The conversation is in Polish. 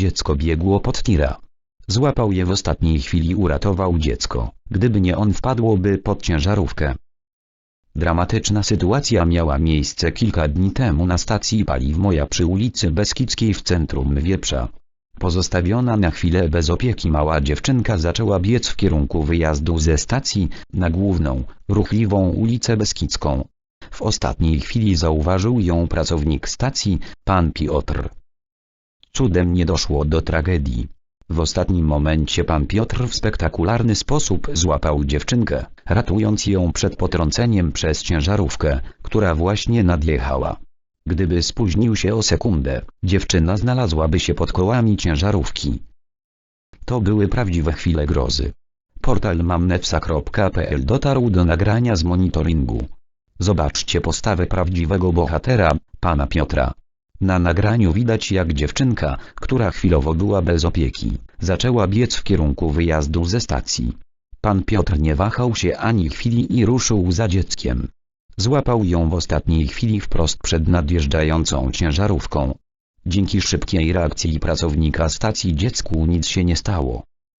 Dziecko biegło pod tira. Złapał je w ostatniej chwili uratował dziecko, gdyby nie on wpadłoby pod ciężarówkę. Dramatyczna sytuacja miała miejsce kilka dni temu na stacji paliw Moja przy ulicy Beskidzkiej w centrum Wieprza. Pozostawiona na chwilę bez opieki mała dziewczynka zaczęła biec w kierunku wyjazdu ze stacji, na główną, ruchliwą ulicę Beskidzką. W ostatniej chwili zauważył ją pracownik stacji, pan Piotr. Cudem nie doszło do tragedii. W ostatnim momencie pan Piotr w spektakularny sposób złapał dziewczynkę, ratując ją przed potrąceniem przez ciężarówkę, która właśnie nadjechała. Gdyby spóźnił się o sekundę, dziewczyna znalazłaby się pod kołami ciężarówki. To były prawdziwe chwile grozy. Portal mamnewsa.pl dotarł do nagrania z monitoringu. Zobaczcie postawę prawdziwego bohatera, pana Piotra. Na nagraniu widać jak dziewczynka, która chwilowo była bez opieki, zaczęła biec w kierunku wyjazdu ze stacji. Pan Piotr nie wahał się ani chwili i ruszył za dzieckiem. Złapał ją w ostatniej chwili wprost przed nadjeżdżającą ciężarówką. Dzięki szybkiej reakcji pracownika stacji dziecku nic się nie stało.